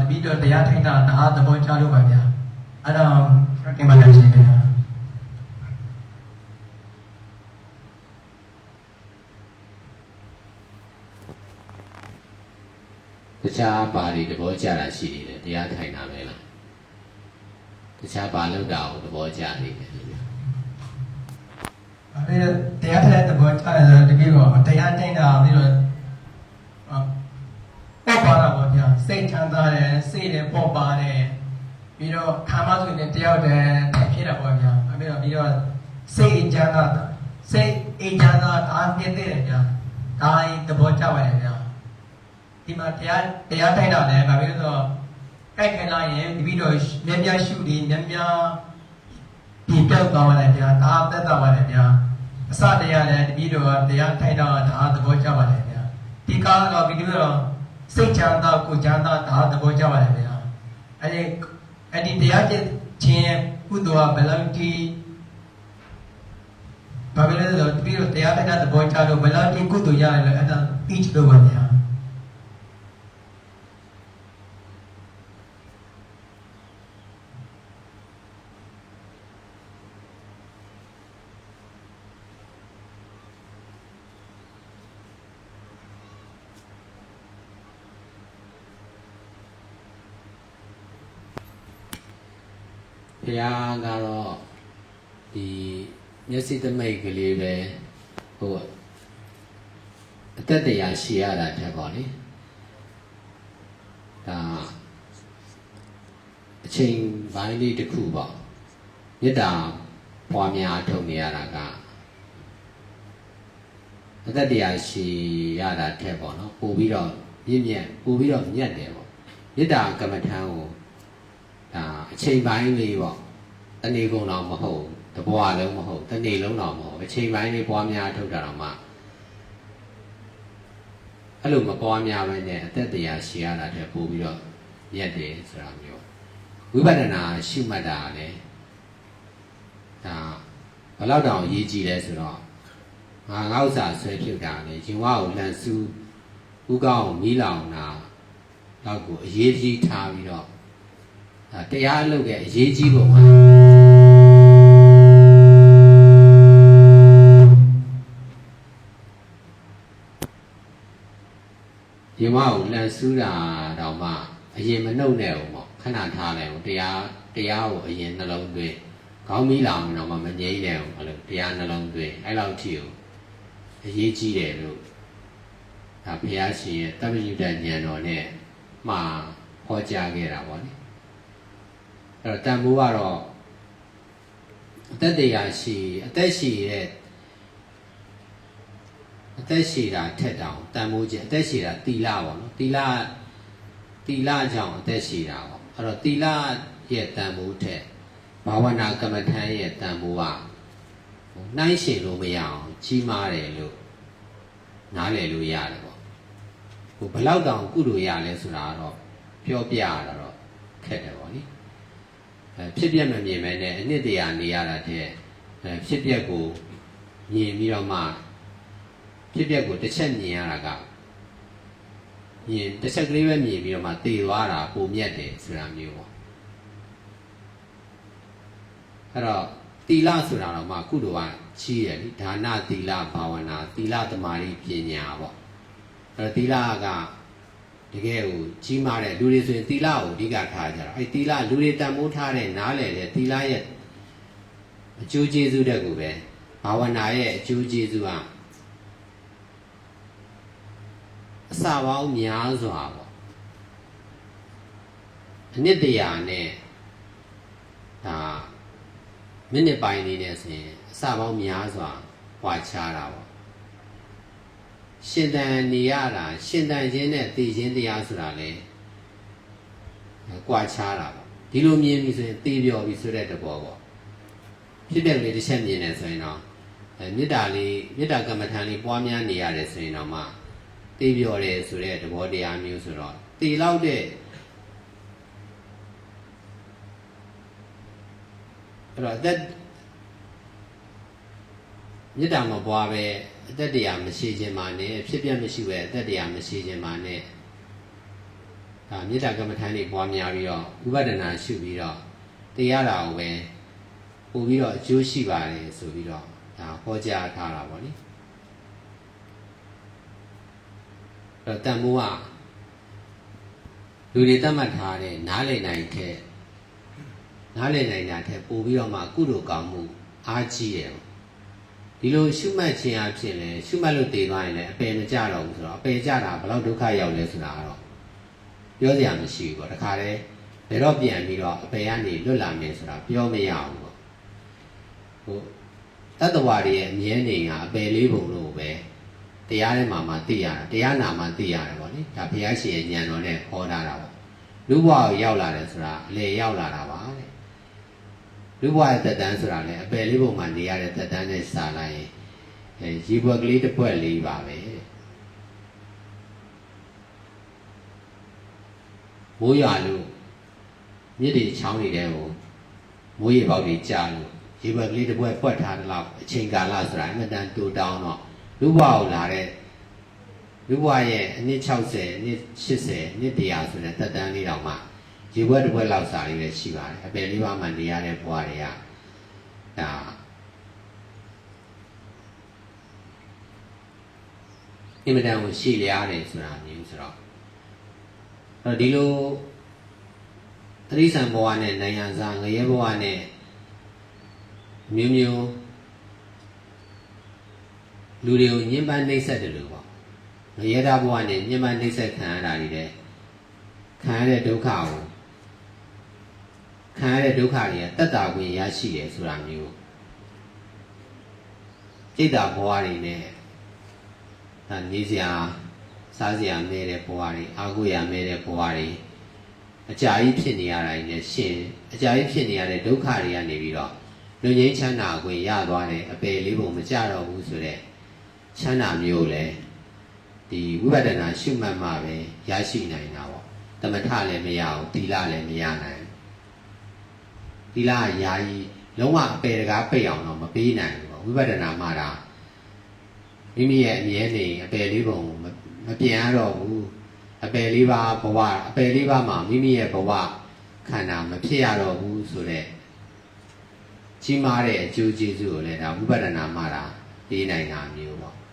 တပည့်တော်တရားထိုင်တာတအားသဘောကျလို့ပါဗျာအဲ့တော့ဒီမှာလည်းရှင်ဗျာတခြားဘာတွေသဘောကျတာရှိနေတယ်တရားထိုင်တာပဲလားတခြားဘာလောက်တာကိုသဘောကျနေတယ်အဲ့ဒါတရားထိုင်တဲ့သဘောကျတယ်ဆိုတော့တပည့်တော်တရားထိုင်တာပြီးတော့ စိတ်ချမ်းသာတယ်စိတ်လည်းပေါ့ပါတယ်ပြီးတော့ခါမဆိုရင်တယောက်တည်းထိုင်ဖြစ်တာပေါ့ဗျာပြီးတော့ပြီးတော့စိတ်အချမ်းသာစိတ်အချမ်းသာအားပြည့်တဲ့ဗျာဒါသဘောကျပါတယ်ဗျာဒီမှာတရားတရားထိုင်တာလည်းဘာဖြစ်လို့ဆိုတော့ကြိုက်ခိုင်းလိုက်ရင်တပည့်တော်မြတ်မြတ်ရှုဒီမြတ်မြတ်ပြပြောက်သွားပါလေဗျာဒါအသက်သာပါလေဗျာအစတရားလည်းတပည့်တော်ကတရားထိုင်တာဒါသဘောကျပါလေဗျာဒီကားတော့ဒီလိုတော့ စိတ်ချမ်းသာကိုယ်ချမ်းသာဒါသဘောကျပါလေဗျာအဲ့ဒီအဲ့ဒီတရားကျင့်ခြင်းကုသိုလ်ကဘယ်လောက်ဒီဘာဖြစ်လဲဆိုတော့တပည့်တော်တရားထိုင်တာသဘောကျတော့ဘယ်လောက်ဒီကုသိုလ်ရတယ်လဲအဲ့ဒါသိချလို့ပါဗျာ ဘုရားကတော့ဒီမျက်စိသမိတ်ကလေးပဲဟိုအသက်တရားရှိရတာတက်ပါလေဒါအချိန်ပိုင်းလေးတစ်ခုပေါ့မေတ္တာပွားများထုတ်နေရတာကအသက်တရားရှိရတာတက်ပေါ့နော်ပို့ပြီးတော့မြင့်မြတ်ပို့ပြီးတော့မြတ်တယ်ပေါ့မေတ္တာကမ္မထံကိုဒါ အချိန်ပိုင်းလေးပေါ့တနေ့ကုန်တော့မဟုတ်တဘွားလုံးမဟုတ်တနေ့လုံးတော့မဟုတ်အချိန်ပိုင်းလေးပွားများထုတ်တာတော့မှအဲ့လိုမပွားများပဲနဲ့အသက်တရားရှည်ရတာတဲ့ပို့ပြီးတော့ညက်တယ်ဆိုတာမျိုးဝိပဿနာရှုမှတ်တာလည်းဒါဘယ်တော့တောင်အရေးကြီးလဲဆိုတော့ငါငါဥစ္စာဆွဲဖြုတ်တာလေရင်ဝါကိုလှန်ဆူဥကောင်းကိုမီးလောင်တာတော့ကိုအရေးကြီးထားပြီးတော့ဒါ တရားအလုပ်ရဲ့အရေးကြီးပုံမှာဒီမကိုလန်ဆူးတာတော့မှအရင်မနှုတ်နဲ့ဘူးပေါ့ခဏထားလိုက်ဘူးတရားတရားကိုအရင်နှလုံးသွင်းခေါင်းမီးလောင်တော့မှမငြိမ့်နဲ့ဘူးအဲ့လိုတရားနှလုံးသွင်းအဲ့လောက်ထိကိုအရေးကြီးတယ်လို့ဒါဘုရားရှင်ရဲ့တပ္ပညုတဉာဏ်တော်နဲ့မှာဟောကြားခဲ့တာပေါ့လေ အဲ့တော့တန်ဖိုးကတော့အသက်တရားရှိအသက်ရှိရဲ့အသက်ရှိတာထက်တောင်တန်ဖိုးချင်းအသက်ရှိတာတီလာပေါ့နော်တီလာတီလာကြောင့်အသက်ရှိတာပေါ့အဲ့တော့တီလာရဲ့တန်ဖိုးထက်ဘာဝနာကမ္မထမ်းရဲ့တန်ဖိုးကဟိုနှိုင်းရှင်လို့မရအောင်ကြီးမားတယ်လို့နားလည်လို့ရတယ်ပေါ့ဟိုဘလောက်တောင်ကုလို့ရလဲဆိုတာကတော့ပြောပြရတာတော့ခက်တယ်ပေါ့နိအဲ ဖြစ်ပြက်မမြင်မဲနဲ့အနှစ်တရာနေရတာတဲ့အဲဖြစ်ပြက်ကိုမြင်ပြီးတော့မှဖြစ်ပြက်ကိုတစ်ချက်မြင်ရတာကမြင်တစ်ချက်ကလေးပဲမြင်ပြီးတော့မှတည်သွားတာပုံမြတ်တယ်ဆိုတာမျိုးပေါ့အဲ့တော့တီလဆိုတာတော့မှကုသိုလ်ကကြီးတယ်လीဒါနတီလဘာဝနာတီလသမารိပညာပေါ့အဲ့တော့တီလက တကယ်ကိုကြီးမားတဲ့လူတွေဆိုရင်သီလကိုအဓိကထားကြတာအဲသီလလူတွေတန်ဖိုးထားတဲ့နားလည်တဲ့သီလရဲ့အကျိုးကျေးဇူးတဲ့ကိုပဲဘာဝနာရဲ့အကျိုးကျေးဇူးကအစပေါင်းများစွာပေါ့အနှစ်တရာနဲ့ဒါမိနစ်ပိုင်းလေးနဲ့ဆိုရင်အစပေါင်းများစွာပွာချတာပေါ့ ရှင်တန်နေရတာရှင်တန်ခြင်းနဲ့သိခြင်းတရားဆိုတာလေကွာခြားတာပေါ့ဒီလိုမြင်ပြီဆိုရင်သိပြောပြီဆိုတဲ့တဘောပေါ့ဖြစ်တဲ့လေးတစ်ချက်မြင်နေဆိုရင်တော့အဲမေတ္တာလေးမေတ္တာကမ္မထာလေးပွားများနေရတယ်ဆိုရင်တော့မှသိပြောတယ်ဆိုတဲ့တဘောတရားမျိုးဆိုတော့သိလောက်တဲ့အဲ့တော့အသက်မေတ္တာမပွားပဲ အသက်တရားမရှိခြင်းမှာနဲ့ဖြစ်ပြမရှိပဲအသက်တရားမရှိခြင်းမှာနဲ့ဒါဒါမေတ္တာကမ္မထာတွေပွားများပြီးတော့ဥပဒနာရှုပြီးတော့တရားတာကိုပဲပို့ပြီးတော့အကျိုးရှိပါတယ်ဆိုပြီးတော့ဒါဟောကြားထားတာပေါ့နိအဲ့တော့တန်မိုးကလူတွေတတ်မှတ်ထားတဲ့နားလည်နိုင်တဲ့နားလည်နိုင်တာထက်ပို့ပြီးတော့မှကုသိုလ်ကောင်းမှုအားကြီးတယ်ပေါ့ ဒီလိုရှုမှတ်ခြင်းအဖြစ်လဲရှုမှတ်လို့တည်သွားရင်လည်းအပယ်မကြတော့ဘူးဆိုတော့အပယ်ကြတာဘယ်လောက်ဒုက္ခရောက်လဲဆိုတာကတော့ပြောစရာမရှိဘူးပေါ့တခါတည်းဘယ်တော့ပြန်ပြီးတော့အပယ်ကနေလွတ်လာမယ်ဆိုတာပြောမရဘူးပေါ့ဟိုတတ္တဝါတွေရဲ့အမြဲနေကအပယ်လေးပုံလို့ပဲတရားထဲမှာမှသိရတာတရားနာမှသိရတယ်ပေါ့လေဒါဘုရားရှင်ရဲ့ဉာဏ်တော်နဲ့ဟောထားတာပေါ့လူဘဝကိုရောက်လာတယ်ဆိုတာအလေရောက်လာတာပါတဲ့ လူဘဝရဲ့သက်တမ်းဆိုတာလည်းအပယ်လေးပုံမှာနေရတဲ့သက်တမ်းနဲ့စာလိုက်ရင်အဲရေဘွက်ကလေးတစ်ပွက်လေးပါပဲမိုးရွာလို့မြစ်တွေချောင်းနေတဲ့ဟိုမိုးရေပေါက်တွေကြာလို့ရေဘွက်ကလေးတစ်ပွက်ပွက်ထားတဲ့လောက်အချိန်ကာလဆိုတာအမှန်တန်တူတောင်းတော့လူဘဝကိုလာတဲ့လူဘဝရဲ့အနှစ်60အနှစ်80အနှစ်100ဆိုတဲ့သက်တမ်းလေးတောင်မှ ရေဘွက်တစ်ဘွက်လောက်စာလေးပဲရှိပါတယ်အပယ်လေးပါးမှနေရတဲ့ဘဝတွေကဒါအင်မတန်ကိုရှည်လျားတယ်ဆိုတာမျိုးဆိုတော့အဲ့တော့ဒီလိုတရိษံဘဝနဲ့နိုင်ငံစားငရဲဘဝနဲ့မျိုးမျိုးလူတွေကိုညှဉ်းပန်းနှိပ်စက်တယ်လို့ပေါ့ငရဲသားဘဝနဲ့ညှဉ်းပန်းနှိပ်စက်ခံရတာတွေတဲ့ခံရတဲ့ဒုက္ခကို ခံရတဲ့ဒုက္ခတွေကတက်တာဝင်ရရှိတယ်ဆိုတာမျိုးစိတ်တာဘဝတွေနဲ့ဒါနေစရာစားစရာမဲတဲ့ဘဝတွေအာဟုရမဲတဲ့ဘဝတွေအကြာကြီးဖြစ်နေရတာတွေနဲ့ရှင်အကြာကြီးဖြစ်နေရတဲ့ဒုက္ခတွေကနေပြီးတော့လူငင်းချမ်းသာခွင့်ရသွားတယ်အပယ်လေးပုံမကြတော့ဘူးဆိုတော့ချမ်းသာမျိုးလဲဒီဝိပဿနာရှုမှတ်မှပဲရရှိနိုင်တာပေါ့တမထလည်းမရဘူးသီလလည်းမရနိုင်ဘူး သီလကယာယီလုံးဝအပေတကားပိတ်အောင်တော့မပေးနိုင်ဘူးပေါ့ဝိပဿနာမှတာမိမိရဲ့အမြဲနေအပေလေးပုံမမပြန်ရတော့ဘူးအပေလေးပါဘဝအပေလေးပါမှာမိမိရဲ့ဘဝခန္ဓာမဖြစ်ရတော့ဘူးဆိုတော့ကြီးမားတဲ့အကျိုးကျေးဇူးကိုလည်းဒါဝိပဿနာမှတာပေးနိုင်တာမျိုးပေါ့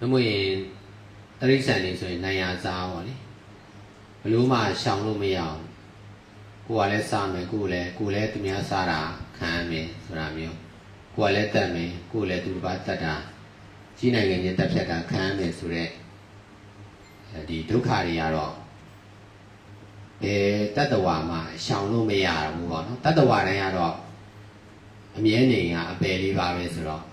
နမို့ရင်တရိษံနေဆိုရင်နိုင်ရစားပါလေဘလို့မှရှောင်လို့မရအောင်ကိုယ်ကလည်းစားမယ်ကိုယ်လည်းကိုယ်လည်းသူများစားတာခံရမယ်ဆိုတာမျိုးကိုယ်ကလည်းတတ်မယ်ကိုယ်လည်းသူတစ်ပါးတတ်တာကြီးနိုင်ငံချင်းတက်ဖြတ်တာခံရမယ်ဆိုတော့ဒီဒုက္ခတွေကတော့အဲတတ္တဝါမှာရှောင်လို့မရဘူးပေါ့နော်တတ္တဝါတိုင်းကတော့အမြဲနေကအပယ်လေးပါပဲဆိုတော့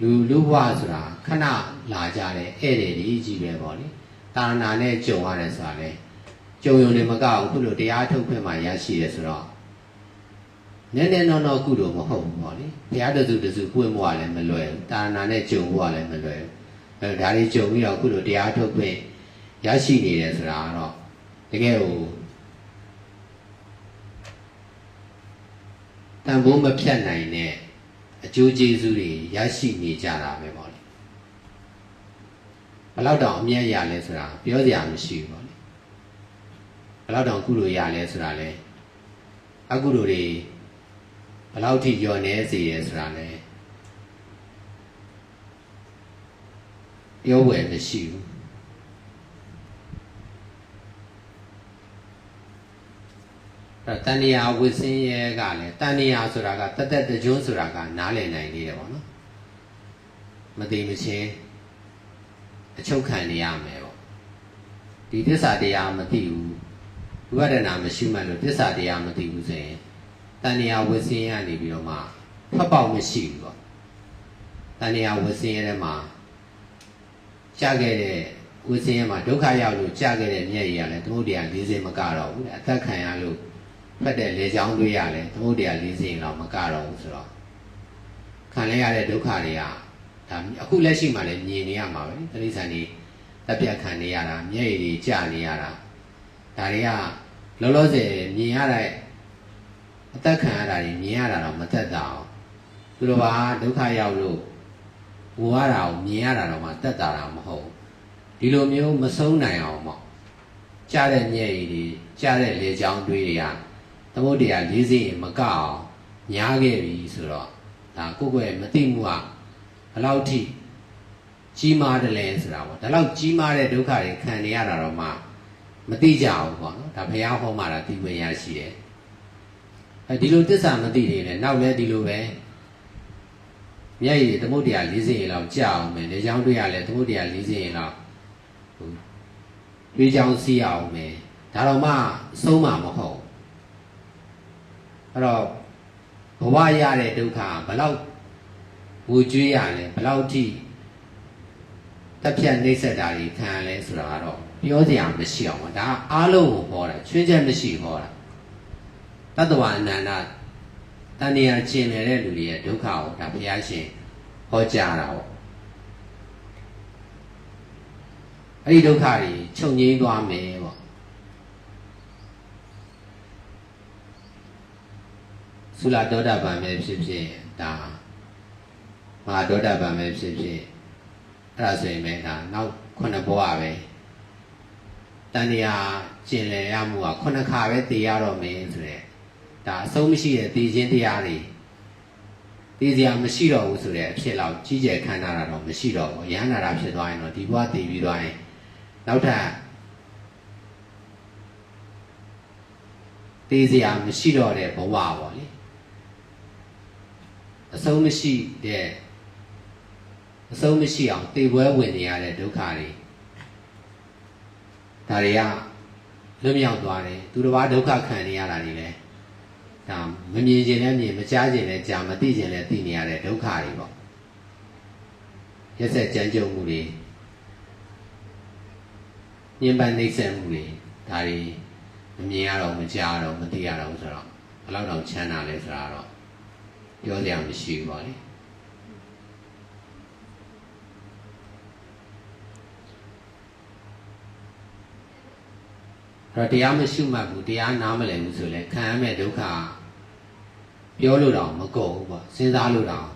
လူလူဘဝဆိုတာခဏလာကြတဲ့ဧည့်သည်ကြီးကြီးပဲပေါ့လေတာနာနဲ့ကြုံရတယ်ဆိုတာလေကြုံယုံနေမကဘူးခုလိုတရားထုတ်ခွင့်မှရရှိတယ်ဆိုတော့နည်းနည်းတော့တော့ကုသိုလ်မဟုတ်ဘူးပေါ့လေဘုရားတစုတစုပွင့်ဘဝလည်းမလွယ်ဘူးတာနာနဲ့ကြုံဘဝလည်းမလွယ်ဘူးအဲဒါတွေကြုံပြီးတော့ခုလိုတရားထုတ်ခွင့်ရရှိနေတယ်ဆိုတာကတော့တကယ်ကိုတန်ဖိုးမဖြတ်နိုင်တဲ့ အကျိုးကျေးဇူးတွေရရှိနေကြတာပဲပေါ့လေဘယ်လောက်တောင်အမြတ်ရလဲဆိုတာပြောစရာမရှိဘူးပေါ့လေဘယ်လောက်တောင်ကုလိုရလဲဆိုတာလဲအကုလိုတွေဘယ်လောက်ထိညော်နေစေရဆိုတာလဲပြောဝယ်မရှိဘူး တန်တရာဝစ်စင်းရဲကလည်းတန်တရာဆိုတာကတသက်တကြွန်းဆိုတာကနားလည်နိုင်နေတယ်ပေါ့နော်မသိမချင်းအချုပ်ခံနေရမယ်ပေါ့ဒီသစ္စာတရားမသိဘူးဝိပဿနာမရှိမှလို့သစ္စာတရားမသိဘူးဆိုရင်တန်တရာဝစ်စင်းရနေပြီးတော့မှဖတ်ပေါက်မရှိဘူးပေါ့တန်တရာဝစ်စင်းရဲထဲမှာကြာခဲ့တဲ့ဝစ်စင်းရဲမှာဒုက္ခရောက်လို့ကြာခဲ့တဲ့မျက်ရည်ကလည်းသမုဒ္ဒရာ40မကတော့ဘူးအသက်ခံရလို့ ဖတ်တဲ့လေချောင်းတွေးရလဲသမုဒ္ဒရာလေးစင်တော့မကတော့ဘူးဆိုတော့ခံလဲရတဲ့ဒုက္ခတွေကဒါအခုလက်ရှိမှလည်းမြင်နေရမှာပဲတိရစ္ဆာန်တွေတက်ပြတ်ခံနေရတာမျက်ရည်တွေကျနေရတာဒါတွေကလောလောဆယ်မြင်ရတဲ့အသက်ခံရတာတွေမြင်ရတာတော့မသက်သာအောင်သူတော်ဘာဒုက္ခရောက်လို့ငိုရတာကိုမြင်ရတာတော့မှတက်တာတာမဟုတ်ဘူးဒီလိုမျိုးမဆုံးနိုင်အောင်ပေါ့ကြားတဲ့ညက်ရည်တွေကြားတဲ့လေချောင်းတွေးတွေက သမုဒ္ဒရာလေးစိမ်မကအောင်ညားခဲ့ပြီဆိုတော့ဒါကိုယ့်ကိုယ်မသိမှုကဘယ်လောက်ထိကြီးမားတယ်လဲဆိုတာပေါ့ဒါလောက်ကြီးမားတဲ့ဒုက္ခတွေခံနေရတာတော့မှမသိကြဘူးပေါ့နော်ဒါဘုရားဟောမှာတာသိဝင်ရရှိတယ်အဲဒီလိုတစ္ဆာမသိနေလေနောက်လဲဒီလိုပဲမျက်ရည်သမုဒ္ဒရာ၄စိမ်လောက်ကြာအောင်မယ်လေချောင်းတွေ့ရလဲသမုဒ္ဒရာ၄စိမ်လောက်ဟိုတွေးချောင်းစီးအောင်မယ်ဒါတော့မှဆုံးမှာမဟုတ် အဲ့တော့ဘဝရတဲ့ဒုက္ခဘယ်လောက်ဝူကျွေးရလဲဘယ်လောက်ထိတက်ဖြတ်နှိမ့်ဆက်တာတွေခံရလဲဆိုတာကတော့ပြောစရာမရှိအောင်ပါဒါအားလုံးကိုဟောတာချွင်းချက်မရှိဟောတာတတ္တဝအနန္တတဏှာကျင်နေတဲ့လူတွေရဲ့ဒုက္ခကိုဒါဘုရားရှင်ဟောကြားတာပေါ့အဲ့ဒီဒုက္ခတွေချုပ်ငြိမ်းသွားမယ်ပေါ့ သုလာဒေါဒဗံပဲဖြစ်ဖြစ်ဒါမဟာဒေါဒဗံပဲဖြစ်ဖြစ်အဲ့ဒါဆိုရင်ပဲဒါနောက်ခုနှစ်ဘဝပဲတဏှာကျင်လည်ရမှုကခုနှစ်ခါပဲတည်ရတော့မယ်ဆိုတဲ့ဒါအဆုံးမရှိတဲ့တည်ခြင်းတရားတွေတည်စရာမရှိတော့ဘူးဆိုတဲ့အဖြစ်လောက်ကြီးကျယ်ခမ်းနားတာတော့မရှိတော့ဘူးရဟန္တာတာဖြစ်သွားရင်တော့ဒီဘဝတည်ပြီးသွားရင်နောက်ထပ်တည်စရာမရှိတော့တဲ့ဘဝပေါ့လေ အဆုံးမရှိတဲ့အဆုံးမရှိအောင်တည်ပွဲဝင်နေရတဲ့ဒုက္ခတွေဒါတွေကလွတ်မြောက်သွားတယ်သူတစ်ပါးဒုက္ခခံနေရတာတွေလည်းဒါမမြင်ခြင်းလည်းမြင်မကြားခြင်းလည်းကြားမသိခြင်းလည်းသိနေရတဲ့ဒုက္ခတွေပေါ့ရက်ဆက်ကြမ်းကြုတ်မှုတွေညှဉ်းပန်းနှိပ်စက်မှုတွေဒါတွေမမြင်ရတော့မကြားရတော့မသိရတော့ဆိုတော့ဘယ်လောက်တောင်ချမ်းသာလဲဆိုတာတော့ ပြောစရာမရှိဘူးပါလေအဲ့တော့တရားမရှိမှတ်ဘူးတရားနားမလည်ဘူးဆိုလဲခံရမယ့်ဒုက္ခပြောလို့တော့မကုန်ဘူးပေါ့စဉ်းစားလို့တော့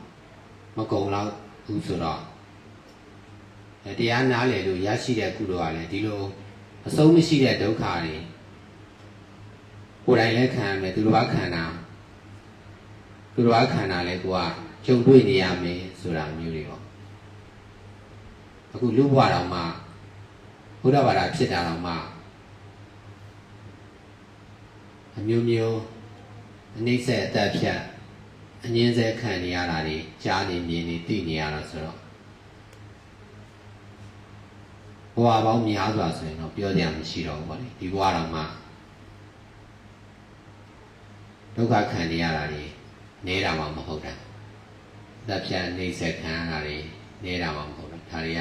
မကုန်တော့ဘူးဆိုတော့အဲတရားနားလည်လို့ရရှိတဲ့ကုသိုလ်ကလည်းဒီလိုအဆုံးမရှိတဲ့ဒုက္ခတွေကိုယ်တိုင်လည်းခံရမယ်သူတို့ကခံတာ သူတို့ကခံတာလဲကိုကကြုံတွေ့နေရမယ်ဆိုတာမျိုးတွေပေါ့အခုလူဘဝတော်မှာဘုရားဘာသာဖြစ်တာတော့မှအမျိုးမျိုးအနိစ္စအသက်ဖြတ်အငင်းဆဲခံနေရတာတွေကြားနေမြင်နေသိနေရတာဆိုတော့ဘဝပေါင်းများစွာဆိုရင်တော့ပြောစရာမရှိတော့ဘူးပေါ့လေဒီဘဝတော့မှဒုက္ခခံနေရတာတွေ နေတာမှမဟုတ်တာအသက်ဖြတ်အနိစ္စခံရတာတွေနေတာမှမဟုတ်တာဒါတွေက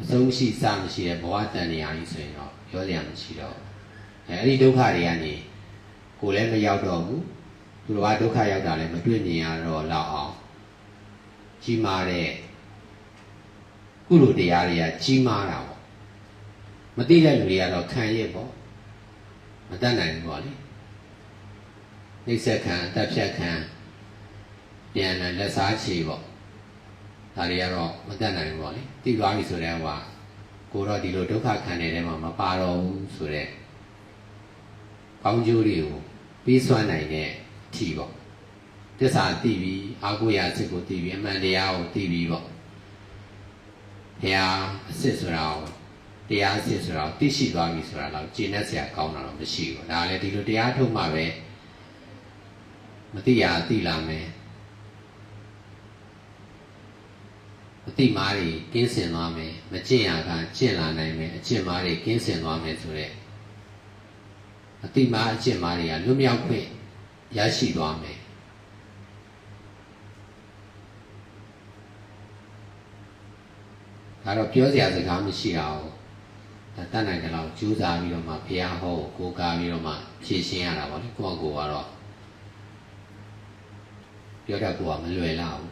အဆုံးရှိစမရှိတဲ့ဘဝတန်နေရာကြီးဆိုရင်တော့ပြောစရာမရှိတော့ဘူးအဲအဲ့ဒီဒုက္ခတွေကနေကိုယ်လည်းမရောက်တော့ဘူးသူတို့ကဒုက္ခရောက်တာလည်းမတွေ့မြင်ရတော့လောက်အောင်ကြီးမားတဲ့ကုလိုတရားတွေကကြီးမားတာပေါ့မသိတဲ့လူတွေကတော့ခံရပေါ့မတတ်နိုင်ဘူးပေါ့လေ နှိစ္စခံအတက်ဖြတ်ခံပြန်လည်းလက်စားချေပေါ့ဒါတွေကတော့မတတ်နိုင်ဘူးပေါ့လေသိသွားပြီဆိုတဲ့ဟိုကကိုတော့ဒီလိုဒုက္ခခံနေတဲ့မှာမပါတော့ဘူးဆိုတဲ့ကောင်းကျိုးတွေကိုပြီးစွမ်းနိုင်တဲ့အထီပေါ့တစ္ဆာသိပြီးအာကိုရာစိတ်ကိုသိပြီးအမှန်တရားကိုသိပြီးပေါ့ဘုရားအစစ်ဆိုတာကိုတရားအစစ်ဆိုတာကိုသိရှိသွားပြီဆိုတာတော့ကျင့်တတ်စရာကောင်းတာတော့မရှိဘူးဒါလည်းဒီလိုတရားထုတ်မှပဲ မသိရသိလာမယ်အတိမားတွေကင်းစင်သွားမယ်မကျင့်ရကကျင့်လာနိုင်မယ်အကျင့်မားတွေကင်းစင်သွားမယ်ဆိုတော့အတိမားအကျင့်မားတွေကလွတ်မြောက်ခွင့်ရရှိသွားမယ်ဒါတော့ပြောစရာစကားမရှိအောင်ဒါတတ်နိုင်တယ်လို့ကြိုးစားပြီးတော့မှဘုရားဟောကိုကိုးကားပြီးတော့မှဖြည့်ရှင်းရတာပေါ့လေကိုယ့်အကိုကတော့ ပြောတတ်ကိုကမလွယ်လောက်ဘူး